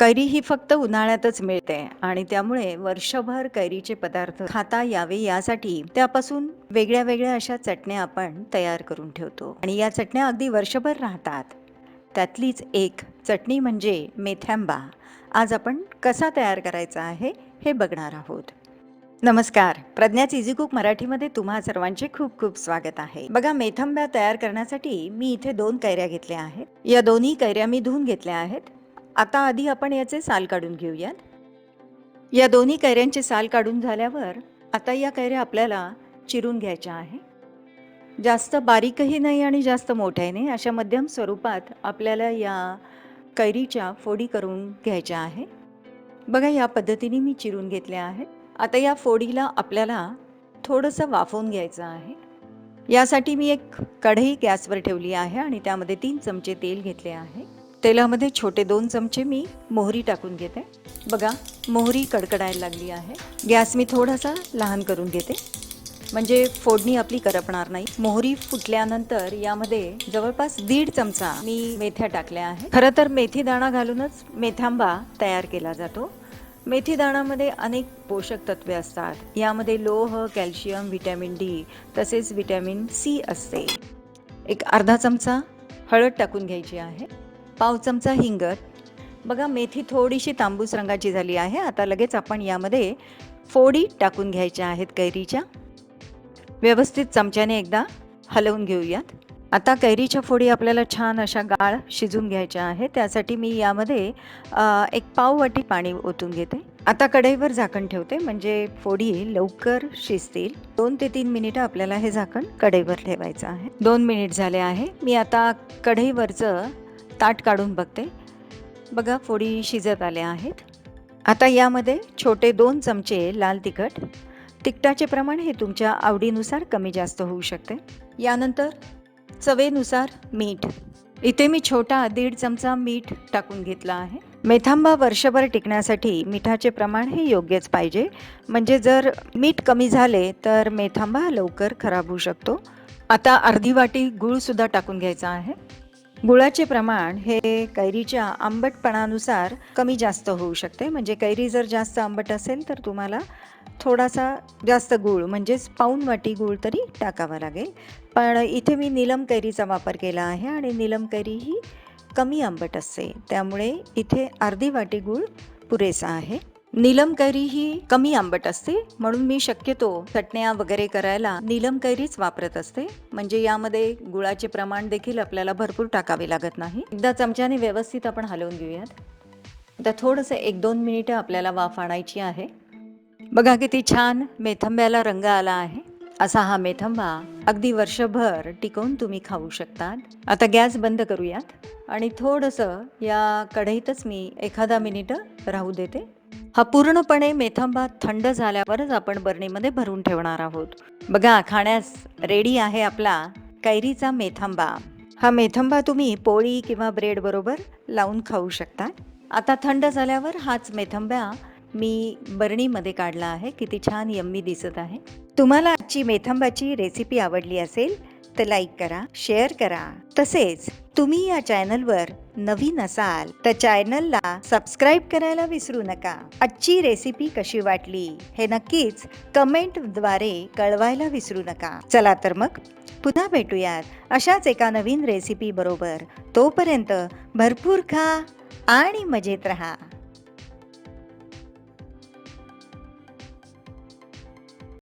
कैरी ही फक्त उन्हाळ्यातच मिळते आणि त्यामुळे वर्षभर कैरीचे पदार्थ खाता यावे यासाठी त्यापासून वेगळ्या वेगळ्या अशा चटण्या आपण तयार करून ठेवतो. आणि या चटण्या अगदी वर्षभर राहतात. त्यातलीच एक चटणी म्हणजे मेथ्यांबा. आज आपण कसा तयार करायचा आहे हे बघणार आहोत. नमस्कार. प्रज्ञाच इझी कुक मराठीमध्ये तुम्हा सर्वांचे खूप खूप स्वागत आहे. बघा मेथंब्या तयार करण्यासाठी मी इथे दोन कैऱ्या घेतल्या आहेत. या दोन्ही कैऱ्या मी धुवून घेतल्या आहेत. आता आधी आपण याचे साल काढून घेऊयात. या दोन्ही कैऱ्यांचे साल काढून झाल्यावर आता या कैऱ्या आपल्याला चिरून घ्यायच्या आहे. जास्त बारीकही नाही आणि जास्त मोठ्याही नाही अशा मध्यम स्वरूपात आपल्याला या कैरीच्या फोडी करून घ्यायच्या आहे. बघा या पद्धतीने मी चिरून घेतल्या आहेत. आता या फोडीला आपल्याला थोडंसं वाफवून घ्यायचं आहे. यासाठी मी एक कढई गॅसवर ठेवली आहे आणि त्यामध्ये तीन चमचे तेल घेतले आहे. तेलामध्ये छोटे दोन चमचे मी मोहरी टाकून घेते. बघा मोहरी कडकडायला लागली आहे. गॅस मी थोडासा लहान करून घेते. म्हणजे फोडणी आपली करपणार नाही. मोहरी फुटल्यानंतर यामध्ये जवळपास दीड चमचा मी मेथ्या टाकल्या आहे खरं तर मेथी दाणा घालूनच मेथांबा तयार केला जातो. मेथी दाणामध्ये अनेक पोषक तत्वे असतात. यामध्ये लोह कॅल्शियम व्हिटॅमिन डी तसेच व्हिटॅमिन सी असते. एक अर्धा चमचा हळद टाकून घ्यायची आहे. पाव चमचा हिंग बघा मेथी थोडीशी तांबूस रंगाची झाली आहे. आता लगेच आपण यामध्ये फोडी टाकून घ्यायच्या आहेत कैरीच्या. व्यवस्थित चमच्याने एकदा हलवून घेऊयात. आता कैरीच्या फोडी आपल्याला छान अशा गाळ शिजून घ्यायच्या आहेत. त्यासाठी मी यामध्ये एक पाव वाटी पाणी ओतून घेते. आता कढईवर झाकण ठेवते. म्हणजे फोडी लवकर शिजतील. दोन ते तीन मिनिटं आपल्याला हे झाकण कढईवर ठेवायचं आहे. दोन मिनिट झाले आहे. मी आता कढईवरचं ताट काढून बघते. बघा फोडी शिजत आल्या आहेत. आता यामध्ये छोटे दोन चमचे लाल तिखट. तिखटाचे प्रमाण हे तुमच्या आवडीनुसार कमी जास्त होऊ शकते. यानंतर चवेनुसार मीठ. इथे मी छोटा दीड चमचा मीठ टाकून घेतला आहे. मेथांबा वर्षभर टिकण्यासाठी मिठाचे प्रमाण हे योग्यच पाहिजे. म्हणजे जर मीठ कमी झाले तर मेथांबा लवकर खराब होऊ शकतो. आता अर्धी वाटी गूळसुद्धा टाकून घ्यायचा आहे. गुळाचे प्रमाण हे कैरीच्या आंबटपणानुसार कमी जास्त होऊ शकते. म्हणजे कैरी जर जास्त आंबट असेल तर तुम्हाला थोडासा जास्त गूळ म्हणजेच पाऊन वाटी गूळ तरी टाकावा लागेल. पण इथे मी निलम कैरीचा वापर केला आहे आणि निलम कैरी ही कमी आंबट असते. त्यामुळे इथे अर्धी वाटी गूळ पुरेसा आहे. नीलम कैरी ही कमी आंबट असते म्हणून मी शक्यतो चटण्या वगैरे करायला नीलम कैरीच वापरत असते. म्हणजे यामध्ये गुळाचे प्रमाण देखील आपल्याला भरपूर टाकावे लागत नाही. एकदा चमच्याने व्यवस्थित आपण हलवून घेऊयात. आता थोडंसं एक दोन मिनिटं आपल्याला वाफ आणायची आहे. बघा किती छान मेथंब्याला रंग आला आहे. असा हा मेथंबा अगदी वर्षभर टिकवून तुम्ही खाऊ शकतात. आता गॅस बंद करूयात. आणि थोडंसं या कढईतच मी एखादा मिनिटं राहू देते. हा पूर्णपणे मेथंबा थंड झाल्यावरच आपण बरणीमध्ये भरून ठेवणार आहोत. बघा खाण्यास रेडी आहे आपला कैरीचा मेथंबा. हा मेथंबा तुम्ही पोळी किंवा ब्रेड बरोबर लावून खाऊ शकता. आता थंड झाल्यावर हाच मेथंबा मी बरणीमध्ये काढला आहे. किती छान यम्मी दिसत आहे. तुम्हाला आजची मेथंबाची रेसिपी आवडली असेल तर लाईक करा शेअर करा. तसेच तुम्ही या चॅनलवर नवीन असाल तर चॅनलला सबस्क्राईब करायला विसरू नका. आजची रेसिपी कशी वाटली हे नक्कीच कमेंटद्वारे कळवायला विसरू नका. चला तर मग पुन्हा भेटूयात अशाच एका नवीन रेसिपी बरोबर. तोपर्यंत भरपूर खा आणि मजेत राहा.